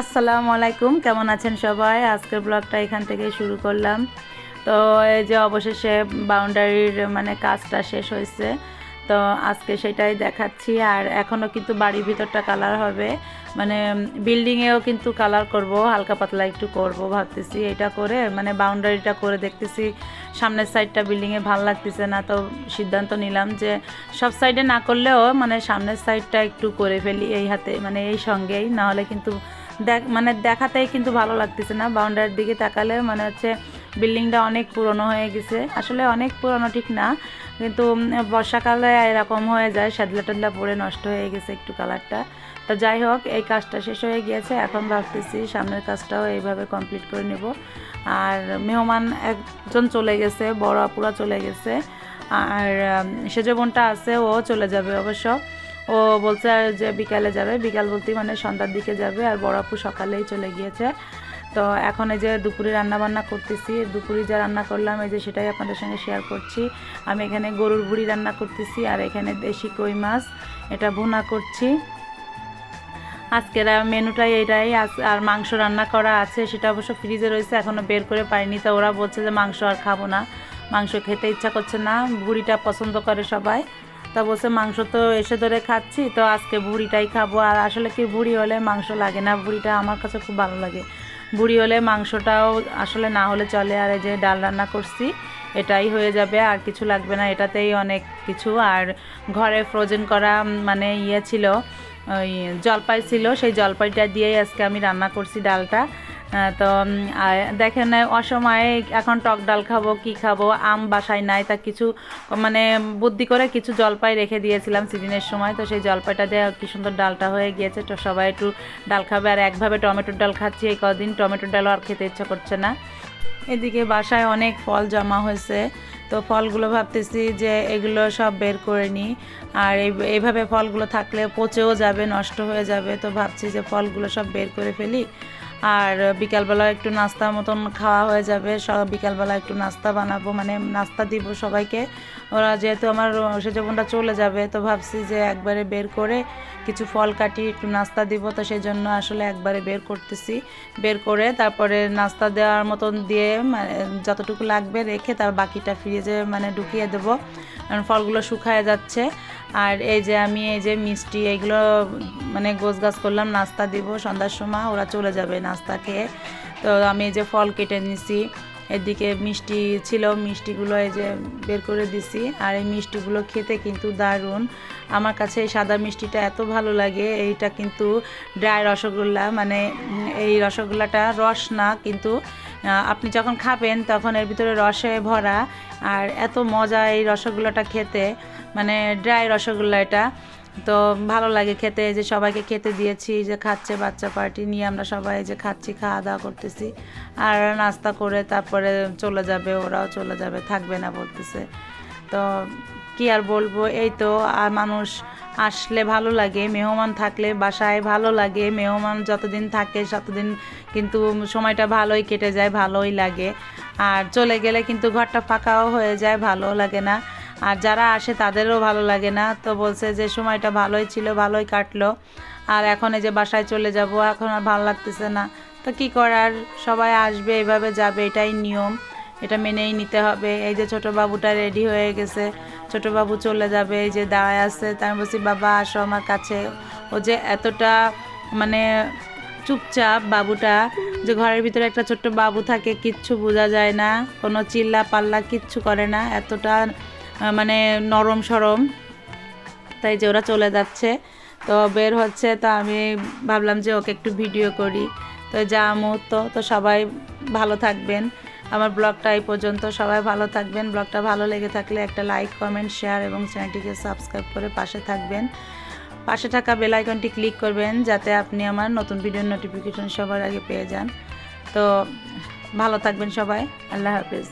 আসসালামু আলাইকুম, কেমন আছেন সবাই? আজকের ব্লগটা এখান থেকে শুরু করলাম। তো এই যে অবশেষে বাউন্ডারির মানে কাজটা শেষ হয়েছে, তো আজকে সেটাই দেখাচ্ছি। আর এখনও কিন্তু বাড়ির ভিতরটা কালার হবে। মানে বিল্ডিংয়েও কিন্তু কালার করব, হালকা পাতলা একটু করব ভাবতেছি এটা করে। মানে বাউন্ডারিটা করে দেখতেছি সামনের সাইডটা বিল্ডিংয়ে ভালো লাগতেছে না। তো সিদ্ধান্ত নিলাম যে সব সাইডে না করলেও মানে সামনের সাইডটা একটু করে ফেলি এই হাতে মানে এই সঙ্গেই। নাহলে কিন্তু দেখ মানে দেখাতেই কিন্তু ভালো লাগতেছে না। বাউন্ডারির দিকে তাকালে মানে হচ্ছে বিল্ডিংটা অনেক পুরনো হয়ে গেছে। আসলে অনেক পুরনো ঠিক না কিন্তু বর্ষাকালে এরকম হয়ে যায় সাদলা টাদলা পরে নষ্ট হয়ে গেছে একটু কালারটা। তো যাই হোক এই কাজটা শেষ হয়ে গিয়েছে। এখন ভাবতেছি সামনের কাজটাও এইভাবে কমপ্লিট করে নেব। আর মেহমান একজন চলে গেছে বড় আপুরা চলে গেছে। আর উম, সেজ বোনটা আছে ও চলে যাবে অবশ্য। ও বলছে যে বিকালে যাবে, বিকাল বলতেই মানে সন্ধ্যার দিকে যাবে আর বড় আপু সকালেই চলে গিয়েছে। তো এখন এই যে দুপুরে রান্না বান্না করতেছি, দুপুরে যা রান্না করলাম, এই যে সেটাই আপনাদের সঙ্গে শেয়ার করছি। আমি এখানে গরুর বুড়ি রান্না করতেছি আর এখানে দেশি কই মাছ, এটা ভুনা করছি। আজকের মেনুটাই এটাই আর মাংস রান্না করা আছে, সেটা অবশ্য ফ্রিজে রয়েছে এখনও বের করে পাইনি, তো ওরা বলছে যে মাংস আর খাব না। মাংস খেতে ইচ্ছা করছে না, বুড়িটা পছন্দ করে সবাই। তা বলছে, মাংস তো এসে ধরে খাচ্ছি, তো আজকে বুড়িটাই খাব। আর আসলে কি বুড়ি হলে মাংস লাগে না? বুড়িটা আমার কাছে খুব ভালো লাগে। বুড়ি হলে মাংসটাও আসলে না হলে চলে। আর এই যে ডাল রান্না করছি, এটাই হয়ে যাবে, আর কিছু লাগবে না। এটাতেই অনেক কিছু। আর ঘরে ফ্রোজেন করা মানে ইয়ে ছিল, ওই জলপাই ছিল। সেই জলপাইটা দিয়েই আজকে আমি রান্না করছি ডালটা। তো আর দেখেন, অসময়ে এখন টক ডাল খাব, কি খাব, আম বাসায় নাই, তা কিছু মানে বুদ্ধি করে কিছু জলপাই রেখে দিয়েছিলাম সিজনের সময়, তো সেই জলপাইটা দিয়ে কি সুন্দর ডালটা হয়ে গিয়েছে, তো সবাই একটু ডাল খাবে, আর একভাবে টমেটোর ডাল খাচ্ছি, এই কদিন টমেটোর ডালও আর খেতে ইচ্ছা করছে না। এদিকে বাসায় অনেক ফল জমা হয়েছে, তো ফলগুলো ভাবতেছি যে এগুলো সব বের করে নিই আর এই- এইভাবে ফলগুলো থাকলে পচেও যাবে, নষ্ট হয়ে যাবে, তো ভাবছি যে ফলগুলো সব বের করে ফেলি আর বিকালবেলা একটু নাস্তা মতন খাওয়া হয়ে যাবে। সব বিকালবেলা একটু নাস্তা বানাবো মানে নাস্তা দিব সবাইকে। ওরা যেহেতু আমার সেজবনটা চলে যাবে, তো ভাবছি যে একবারে বের করে কিছু ফল কাটি, একটু নাস্তা দিব, তো সেই জন্য আসলে একবারে বের করতেছি। বের করে তারপরে নাস্তা দেওয়ার মতন দিয়ে মানে যতটুকু লাগবে রেখে তার বাকিটা ফ্রিজে মানে ঢুকিয়ে দেবো। কারণ ফলগুলো শুকায় যাচ্ছে। আর এই যে আমি এই যে মিষ্টি এইগুলো মানে গোছ গাছ করলাম, নাস্তা দিব সন্ধ্যার সময়, ওরা চলে যাবে নাস্তা খেয়ে। তো আমি এই যে ফল কেটে নিছি, এদিকে মিষ্টি ছিল, মিষ্টিগুলো এই যে বের করে দিছি, আর এই মিষ্টিগুলো খেতে কিন্তু দারুণ। আমার কাছে এই সাদা মিষ্টিটা এত ভালো লাগে, এইটা কিন্তু ড্রাই রসগোল্লা মানে এই রসগোল্লাটা রস না, কিন্তু আপনি যখন খাবেন তখন এর ভিতরে রসে ভরা, আর এত মজা এই রসগোল্লাটা খেতে। মানে ড্রাই রসগোল্লা এটা। তো ভালো লাগে খেতে যে সবাইকে খেতে দিয়েছি যে খাচ্ছে বাচ্চা পার্টি নিয়ে আমরা সবাই যে খাচ্ছি, খাওয়া দাওয়া করতেছি। আর নাস্তা করে তারপরে চলে যাবে, ওরাও চলে যাবে, থাকবে না বলতেছে। তো কি আর বলব, এই তো আর মানুষ আসলে ভালো লাগে, মেহমান থাকলে বাসায় ভালো লাগে, মেহমান যতদিন থাকে ততদিন কিন্তু সময়টা ভালোই কেটে যায়, ভালোই লাগে। আর চলে গেলে কিন্তু ঘরটা ফাঁকাও হয়ে যায় ভালো লাগে না। আর যারা আসে তাদেরও ভালো লাগে না। তো বলছে যে সময়টা ভালোই ছিল, ভালোই কাটলো। আর এখন এই যে বাসায় চলে যাব, এখন আর ভালো লাগতেছে না। তো কি করার? সবাই আসবে, এভাবে যাবে, এটাই নিয়ম। এটা মেনেই নিতে হবে। এই যে ছোট বাবুটা রেডি হয়ে গেছে। ছোট বাবু চলে যাবে, এই যে দাঁড়ায় আছে। আমি বলছি, বাবা, আসো আমার কাছে। ও যে এতটা মানে চুপচাপ বাবুটা, যে ঘরের ভিতরে একটা ছোট্ট বাবু থাকে, কিচ্ছু বোঝা যায় না। কোনো চিল্লা পাল্লা কিচ্ছু করে না। এতটা মানে নরম সরম। তাই যে ওরা চলে যাচ্ছে। তো বের হচ্ছে, তো আমি ভাবলাম যে ওকে একটু ভিডিও করি। তো যা মুহূর্ত তো সবাই ভালো থাকবেন। আমার ব্লগটা এই পর্যন্ত। সবাই ভালো থাকবেন। ব্লগটা ভালো লেগে থাকলে একটা লাইক কমেন্ট শেয়ার এবং চ্যানেলটিকে সাবস্ক্রাইব করে পাশে থাকবেন। পাশে থাকা বেল আইকনটি ক্লিক করবেন যাতে আপনি আমার নতুন ভিডিওর নোটিফিকেশন সবার আগে পেয়ে যান। তো ভালো থাকবেন সবাই। আল্লাহ হাফেজ।